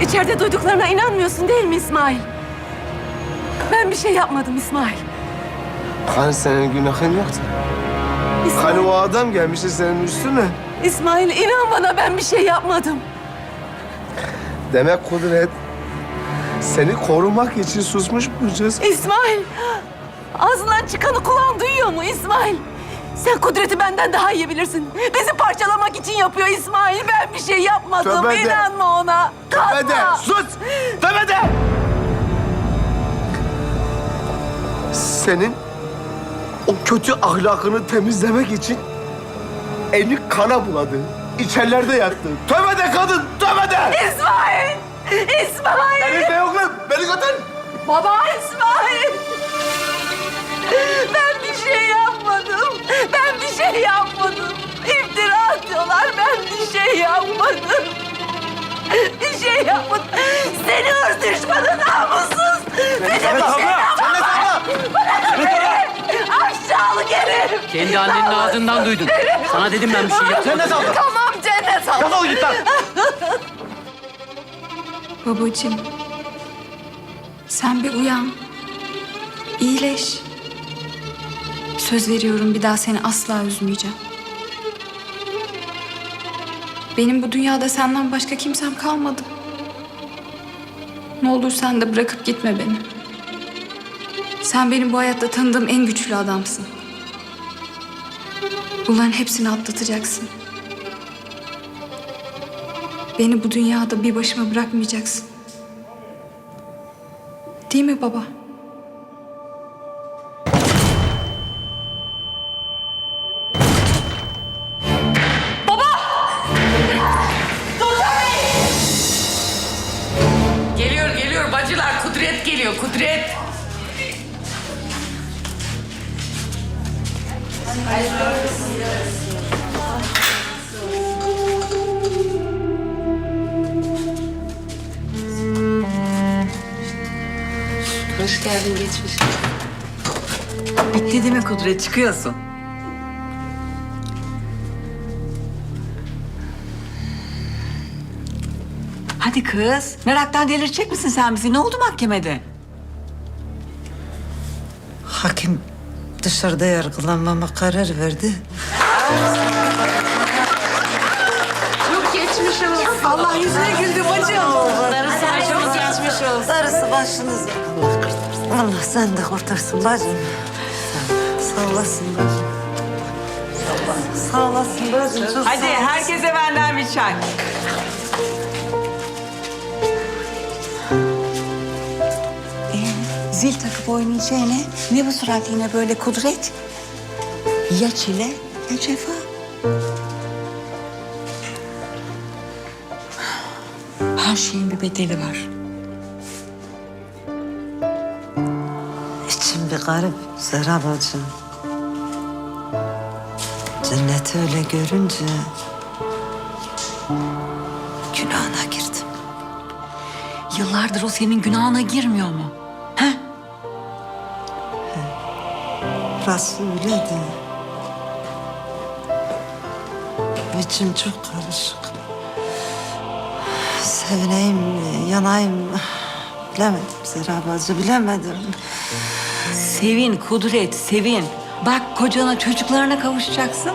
İçeride duyduklarına inanmıyorsun değil mi İsmail? Ben bir şey yapmadım İsmail. Hani senin günahın yoktu. İsmail, Hani o adam gelmişti senin üstüne. İsmail inan bana ben bir şey yapmadım. Demek Kudret seni korumak için susmuş bu cız. İsmail! Ağzından çıkanı kulağın duyuyor mu İsmail? Sen Kudret'i benden daha iyi bilirsin. Bizi parçalamak için yapıyor İsmail. Ben bir şey yapmadım. Tövbe de. İnanma ona. Tövbe de! Kalkma. Sus! Tövbe de! Senin o kötü ahlakını temizlemek için elini kana buladı. İçerilerde yattı. Tövbe de kadın! Tövbe de! İsmail! İsmail! Elinde yok lan! Beni götür! Baba İsmail! Ben bir şey yapmadım. Şey yapmadım. Bir şey yapmadım. Seni hırs düşmanı namussuz. Benim bir şey yapmadım. Bırakın beni. Aşağılık herif. Kendi annenin ağzından duydun. Sana dedim ben bir şey yapmadım. Cennet aldı! Tamam cennet al. Defol git lan! Babacığım. Sen bir uyan. İyileş. Söz veriyorum bir daha seni asla üzmeyeceğim. Benim bu dünyada senden başka kimsem kalmadı. Ne olur sen de bırakıp gitme beni. Sen benim bu hayatta tanıdığım en güçlü adamsın. Bunların hepsini atlatacaksın. Beni bu dünyada bir başıma bırakmayacaksın. Değil mi baba? Hoş geldin geçmiş. Bitti değil mi Kudret? Çıkıyorsun. Hadi kız. Meraktan delirecek misin sen bizi? Ne oldu mahkemede? Hakim dışarıda yargılanmama karar verdi. Allah yüzüne güldü bacım. Darısı başımız geçmiş olsun. Darısı başınız. Allah sen de kurtarsın bacım. Sağ olasın bacım. Sağ olasın bacım. Çok Hadi sağ olasın. herkese benden bir çay. Zil takıp oynayacağına ne bu surat yine böyle kudret? Ya çile ya cefa. Her şeyin bir bedeli var. İçim bir garip Zehra bacım. Cenneti öyle görünce günahına girdim. Yıllardır o senin günahına girmiyor mu? Öyle de. İçim çok karışık. Sevineyim mi, yanayım mı? Bilemedim Zehra bacı, bilemedim. Sevin Kudret, sevin. Bak kocana, çocuklarına kavuşacaksın.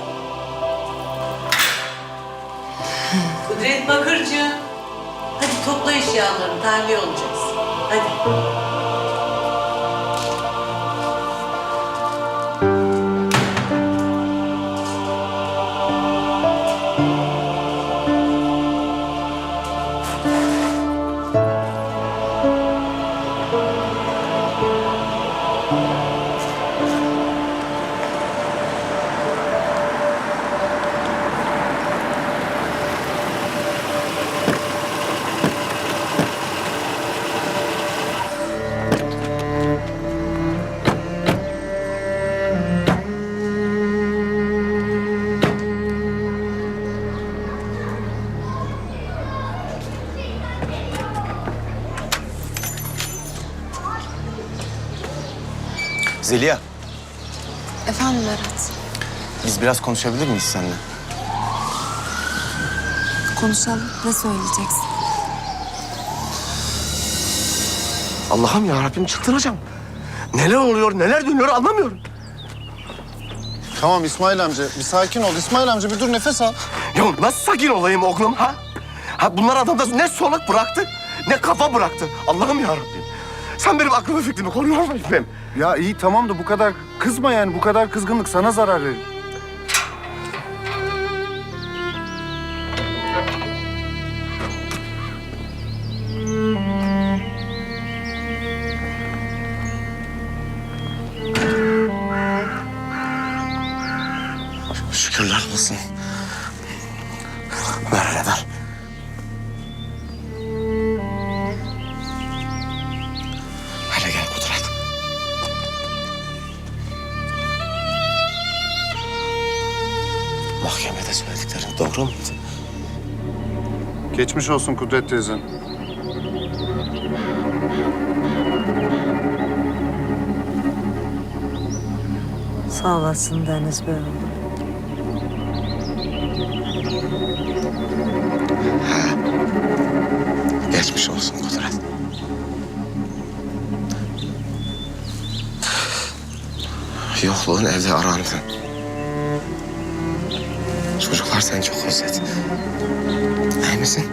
Kudret Bakırcı. Hadi topla eşyalarını, tahliye olacaksın. Hadi. Zeliha, Efendim Berat. biz biraz konuşabilir miyiz seninle? Konuşalım. Ne söyleyeceksin? Allah'ım ya Rabbim çıldıracağım. Neler oluyor, neler dönüyor anlamıyorum. Tamam İsmail amca bir sakin ol. İsmail amca bir dur nefes al. Ya nasıl sakin olayım oğlum ha? Ha bunlar adamda ne soluk bıraktı, ne kafa bıraktı. Allah'ım ya Rabbim. Sen benim aklımı fikrimi koruyor musun benim? Ya iyi tamam da bu kadar kızma yani. Bu kadar kızgınlık sana zarar verir. Şükürler olsun. Ver hele ver. Mu? Geçmiş olsun Kudret teyze. Sağ olasın Deniz Bey. Geçmiş olsun Kudret. Yokluğun evde arandı. Çocuklar seni çok özledi. İyi misin?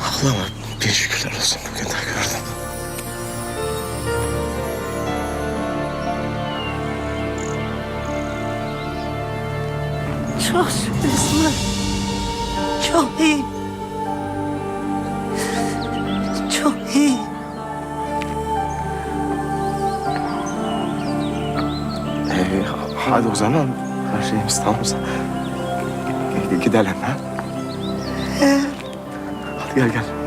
Ağlama. Bin şükürler olsun bugün de gördüm. Çok şükür İsmail. Çok iyi. Çok iyi. Hadi o zaman her şeyimiz tamamsa gidelim ha. Hadi gel gel.